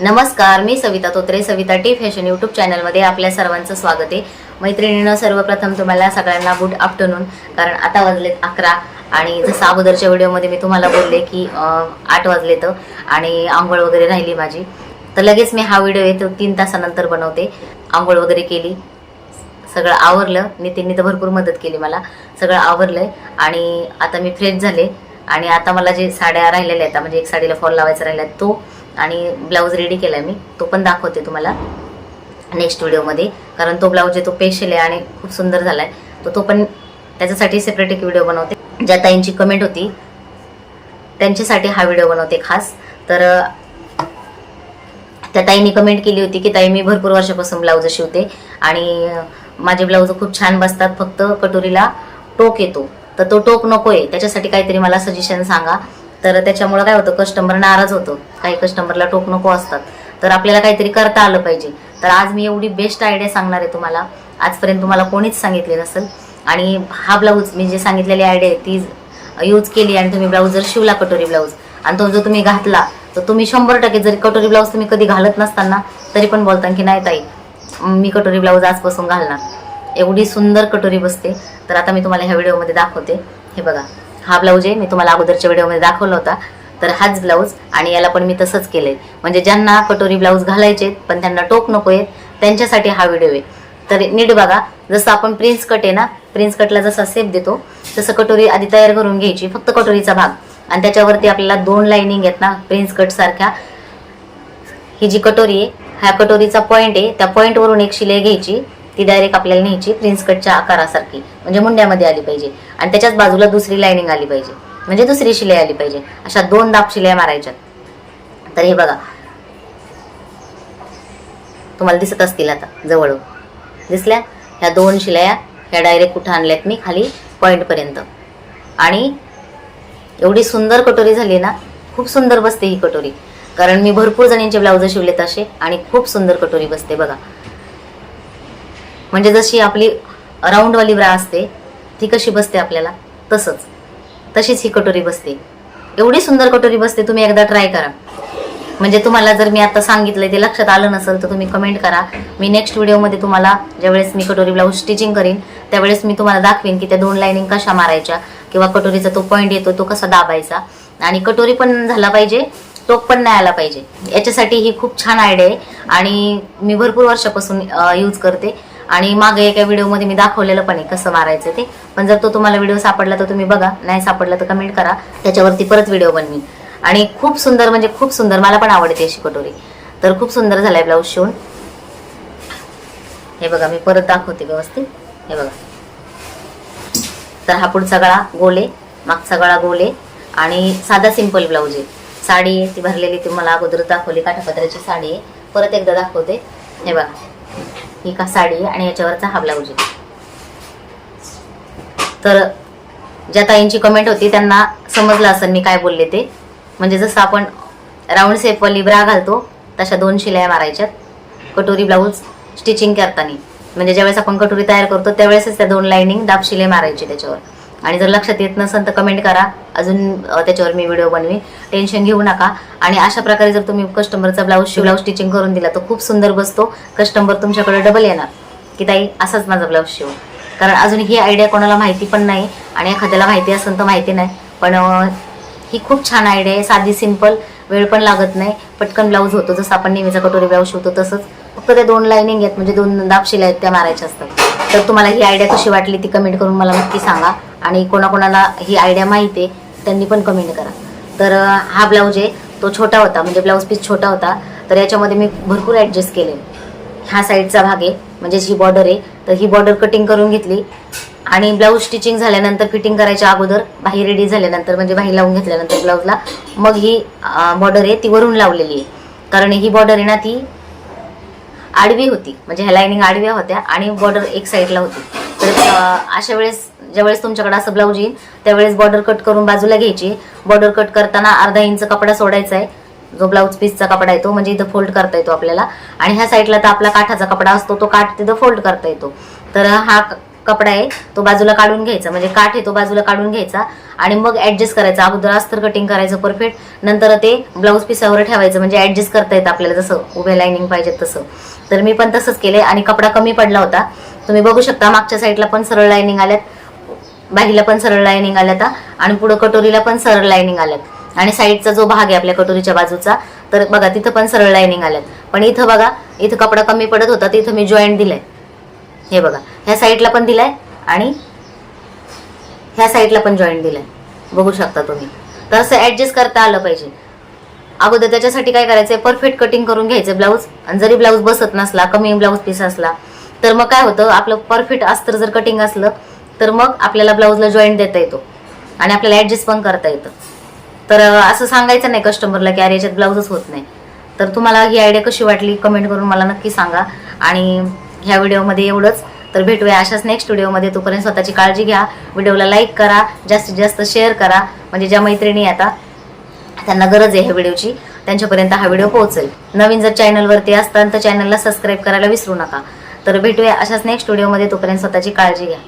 नमस्कार मी Savita Totre Savita T fashion YouTube चॅनलमध्ये आपल्या सर्वांचं स्वागत आहे. मैत्रिणीनं सर्वप्रथम तुम्हाला सगळ्यांना गुड आफ्टरनून कारण आता वाजलेत अकरा आणि जसं अगोदरच्या व्हिडिओमध्ये मी तुम्हाला बोलले की आठ वाजले तर आणि आंघोळ वगैरे राहिली माझी. तर लगेच मी हा व्हिडिओ येतो तीन तासानंतर बनवते. आंघोळ वगैरे केली. सगळं आवरलं. नितीननी तर भरपूर मदत केली मला. सगळं आवरलंय आणि आता मी फ्रेश झाले. आणि आता मला जे साड्या राहिलेल्या आहेत म्हणजे एक साडीला फॉल लावायचा राहिला तो आणि ब्लाऊज रेडी केलाय मी. तो पण दाखवते तुम्हाला नेक्स्ट व्हिडिओमध्ये कारण तो ब्लाऊज आहे तो पेशल आहे आणि खूप सुंदर झालाय. तर तो पण त्याच्यासाठी सेपरेट एक व्हिडिओ बनवते. ज्या ताईंची कमेंट होती त्यांच्यासाठी हा व्हिडिओ बनवते खास. तर त्या ताईंनी कमेंट केली होती की ताई मी भरपूर वर्षापासून ब्लाऊज शिवते आणि माझे ब्लाऊज खूप छान बसतात. फक्त कटोरीला टोक येतो. तर तो टोक नकोय. त्याच्यासाठी काहीतरी मला सजेशन सांगा. तर त्याच्यामुळं काय होतं कस्टमर नाराज होतो. काही कस्टमरला टोक नको असतात. तर आपल्याला काहीतरी करता आलं पाहिजे. तर आज मी एवढी बेस्ट आयडिया सांगणार आहे तुम्हाला. आजपर्यंत तुम्हाला कोणीच सांगितले नसेल. आणि हा ब्लाऊज मी जे सांगितलेली आयडिया आहे ती यूज केली आणि तुम्ही ब्लाऊज जर शिवला कटोरी ब्लाऊज आणि तो जर तुम्ही घातला तर तुम्ही शंभर टक्के जरी कटोरी ब्लाऊज तुम्ही कधी घालत नसताना तरी पण बोलता की नाही ताई मी कटोरी ब्लाऊज आजपासून घालणार. एवढी सुंदर कटोरी बसते. तर आता मी तुम्हाला ह्या व्हिडिओमध्ये दाखवते. हे बघा. हा ब्लाऊज आहे मी तुम्हाला अगोदरच्या व्हिडिओमध्ये दाखवला होता. तर हाच ब्लाऊज आणि याला पण मी तसंच केलंय. म्हणजे ज्यांना कटोरी ब्लाऊज घालायचे पण त्यांना टोक नको आहेत त्यांच्यासाठी हा व्हिडिओ आहे. तर नीट बघा जसं आपण प्रिन्स कट आहे ना प्रिन्स कटला जसा सेप देतो तसं कटोरी आधी तयार करून घ्यायची फक्त कटोरीचा भाग. आणि त्याच्यावरती आपल्याला दोन लाईनिंग आहेत ना प्रिन्स कट सारख्या. ही जी कटोरी आहे ह्या कटोरीचा पॉईंट आहे त्या पॉईंटवरून एक शिलाई घ्यायची. ती डायरेक्ट आपल्याला न्यायची प्रिन्स कटच्या आकारासारखी. म्हणजे मुंड्यामध्ये आली पाहिजे. आणि त्याच्याच बाजूला दुसरी लाईनिंग आली पाहिजे. म्हणजे दुसरी शिलाई आली पाहिजे. अशा दोन दाब शिलाई मारायच्या तर हे बघा. तुम्हाला दिसत असतील आता जवळ दिसल्या? ह्या दोन शिलाया ह्या डायरेक्ट कुठं आणल्यात मी? खाली पॉईंटपर्यंत पर्यंत. आणि एवढी सुंदर कटोरी झाली ना खूप सुंदर बसते ही कटोरी. कारण मी भरपूर जणींचे ब्लाउज शिवलेत असे आणि खूप सुंदर कटोरी बसते बघा. म्हणजे जशी आपली राऊंडवाली ब्रा असते ती कशी बसते आपल्याला? तसंच. तशीच ही कटोरी बसते. एवढी सुंदर कटोरी बसते तुम्ही एकदा ट्राय करा. म्हणजे तुम्हाला जर मी आता सांगितलं ते लक्षात आलं नसेल तर तुम्ही कमेंट करा. मी नेक्स्ट व्हिडिओमध्ये तुम्हाला ज्यावेळेस मी कटोरी ब्लाऊज स्टिचिंग करीन त्यावेळेस मी तुम्हाला दाखवेन की त्या दोन लाईनिंग कशा मारायच्या किंवा कटोरीचा तो पॉईंट येतो तो कसा दाबायचा. आणि कटोरी पण झाला पाहिजे टोक पण नाही आला पाहिजे. याच्यासाठी ही खूप छान आयडिया आहे. आणि मी भरपूर वर्षापासून यूज करते. आणि मागे एका व्हिडिओमध्ये मी दाखवलेलं पण आहे कसं मारायचं ते. पण जर तो तुम्हाला व्हिडिओ सापडला तर तुम्ही बघा नाही सापडला तर कमेंट करा. त्याच्यावरती परत व्हिडिओ बनवी आणि खूप सुंदर म्हणजे खूप सुंदर मला पण आवडते अशी कटोरी. तर खूप सुंदर झालाय ब्लाऊज शिवून. हे बघा मी परत दाखवते व्यवस्थित. हे बघा. तर हा पुढचा गळा गोले मागचा गळा गोले. आणि साधा सिंपल ब्लाऊज आहे. साडी आहे ती भरलेली ती मला अगोदर दाखवली. काठापत्राची साडी आहे. परत एकदा दाखवते. हे बघा. ही का साडी आणि याच्यावरचा हा ब्लाऊज आहे. तर ज्या ताईंची कमेंट होती त्यांना समजलं असेल मी काय बोलले ते. म्हणजे जसं आपण राऊंड शेपवाली ब्रा घालतो तशा दोन शिलाया मारायच्यात. कटोरी ब्लाऊज स्टिचिंग करताना. म्हणजे ज्यावेळेस आपण कटोरी तयार करतो त्यावेळेसच त्या दोन लाईनिंग दाब शिले मारायची त्याच्यावर. आणि जर लक्षात येत नसेल तर कमेंट करा. अजून त्याच्यावर मी व्हिडिओ बनवी टेन्शन घेऊ नका. आणि अशा प्रकारे जर तुम्ही कस्टमरचा ब्लाऊज ब्लाऊज स्टिचिंग करून दिला तर खूप सुंदर बसतो. कस्टमर तुमच्याकडे डबल येणार. की ताई असाच माझा ब्लाऊज शिव कारण अजून ही आयडिया कोणाला माहिती पण नाही आणि एखाद्याला माहिती असेल तर माहिती नाही. पण ही खूप छान आयडिया आहे. साधी सिंपल वेळ पण लागत नाही. पटकन ब्लाऊज होतो. जसं आपण नेहमीचा कटोरी ब्लाऊज शिवतो तसंच. फक्त त्या दोन लाईनिंग आहेत. म्हणजे दोन दाब शिलाई आहेत त्या मारायच्या असतात. तर तुम्हाला ही आयडिया कशी वाटली ती कमेंट करून मला नक्की सांगा. आणि कोणाकोणाला ही आयडिया माहिती आहे त्यांनी पण कमेंट करा. तर हा ब्लाऊज आहे तो छोटा होता म्हणजे ब्लाऊज पीस छोटा होता तर याच्यामध्ये मी भरपूर ॲडजस्ट केले. ह्या साईडचा भाग आहे म्हणजे जी बॉर्डर आहे तर ही बॉर्डर कटिंग करून घेतली. आणि ब्लाऊज स्टिचिंग झाल्यानंतर फिटिंग करायच्या अगोदर बाही रेडी झाल्यानंतर म्हणजे बाही लावून घेतल्यानंतर ब्लाऊजला मग ही बॉर्डर आहे ती वरून लावलेली आहे. कारण ही बॉर्डर आहे ना ती आडवी होती म्हणजे ह्या लाईनिंग आडव्या होत्या आणि बॉर्डर एक साईडला होती. तर अशा वेळेस ज्यावेळेस तुमच्याकडे असं ब्लाऊज येईल त्यावेळेस बॉर्डर कट करून बाजूला घ्यायची. बॉर्डर कट करताना अर्धा इंच कपडा सोडायचा आहे. जो ब्लाऊज पीसचा कपडा येतो म्हणजे इथं फोल्ड करता येतो आपल्याला. आणि ह्या साईडला तर आपला काठाचा कपडा असतो तो काठ तिथं फोल्ड करता येतो. तर हा कपडा आहे तो बाजूला काढून घ्यायचा. म्हणजे काठ आहे तो बाजूला काढून घ्यायचा. आणि मग ऍडजस्ट करायचा. अगोदर अस्तर कटिंग करायचं परफेक्ट नंतर ते ब्लाऊज पिसावर ठेवायचं. म्हणजे ऍडजस्ट करता येतं आपल्याला जसं. उभ्या लाईनिंग पाहिजे तसं. तर मी पण तसंच केले आणि कपडा कमी पडला होता. तुम्ही बघू शकता मागच्या साईडला पण सरळ लाईनिंग आल्यात. बॅगीला पण सरळ लाईनिंग आल्यात आणि पुढं कटोरीला पण सरळ लाईनिंग आल्यात. आणि साईडचा जो भाग आहे आपल्या कटोरीच्या बाजूचा तर बघा तिथं पण सरळ लाईनिंग आल्यात. पण इथं बघा इथं कपडा कमी पडत होता तर इथं मी जॉईंट दिलाय. हे बघा ह्या साईडला पण दिलाय आणि ह्या साईडला पण जॉईंट दिलाय. बघू शकता तुम्ही. तर असं ऍडजस्ट करता आलं पाहिजे. अगोदर त्याच्यासाठी काय करायचंय? परफेक्ट कटिंग करून घ्यायचं ब्लाऊज आणि जरी ब्लाऊज बसत नसला कमी ब्लाऊज पीस असला तर मग काय होतं? आपलं परफेक्ट अस्तर जर कटिंग असलं तर मग आपल्याला ब्लाऊजला जॉईंट देता येतो. आणि आपल्याला ऍडजस्ट पण करता येतं. तर असं सांगायचं नाही कस्टमरला की अरे याच्यात ब्लाऊजच होत नाही. तर तुम्हाला ही आयडिया कशी वाटली कमेंट करून मला नक्की सांगा. आणि ह्या व्हिडिओमध्ये एवढंच. तर भेटूया अशाच नेक्स्ट व्हिडिओमध्ये. तोपर्यंत स्वतःची काळजी घ्या. व्हिडिओला लाईक करा. जास्तीत जास्त शेअर करा. म्हणजे ज्या मैत्रिणी आता त्यांना गरज आहे ह्या व्हिडिओची. त्यांच्यापर्यंत हा व्हिडिओ पोहोचेल. नवीन जर चॅनलवरती असताल तर चॅनलला सबस्क्राईब करायला विसरू नका. तर भेटूया अशाच नेक्स्ट व्हिडिओमध्ये. तोपर्यंत स्वतःची काळजी घ्या.